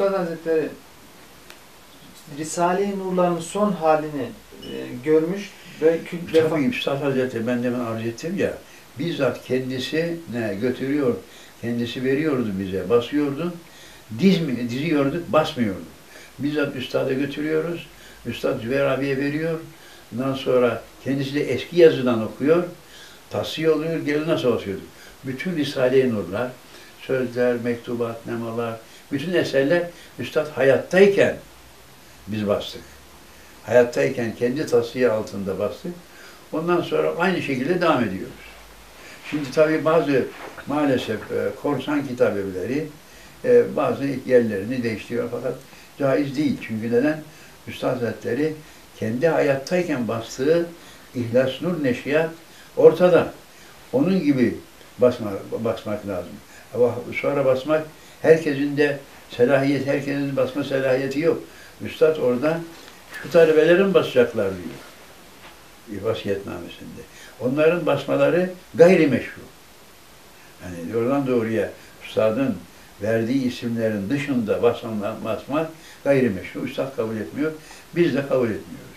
Üstad Hazretleri Risale-i Nur'ların son halini e, görmüş ve Tabii Üstad Hazretleri ben demin arz ettim ya, bizzat kendisi ne götürüyor, kendisi veriyordu bize, basıyordu, diz mi, diziyorduk, basmıyorduk. Bizzat Üstad'a götürüyoruz, Üstad Zübeyir abiye veriyor, ondan sonra kendisi de eski yazıdan okuyor, tasfiye oluyor, geri nasıl basıyorduk. Bütün Risale-i Nurlar, sözler, mektubat, nemalar, bütün eserler Üstad hayattayken biz bastık. Hayattayken kendi tasfiye altında bastık. Ondan sonra aynı şekilde devam ediyoruz. Şimdi tabii bazı maalesef e, korsan kitap evleri bazı yerlerini değiştiriyor fakat caiz değil. Çünkü neden? Üstad Hazretleri kendi hayattayken bastığı İhlas Nur Neşriyat ortada. Onun gibi basma, basmak lazım. Ama sonra basmak herkesin de selahiyet, herkesin basma selahiyeti yok. Üstad orada şu talebelerin basacaklar diyor. Vasiyetnamesinde. Onların basmaları gayrimeşru. Yani doğrudan doğruya Üstad'ın verdiği isimlerin dışında basanlar basmak gayrimeşru. Üstad kabul etmiyor. Biz de kabul etmiyoruz.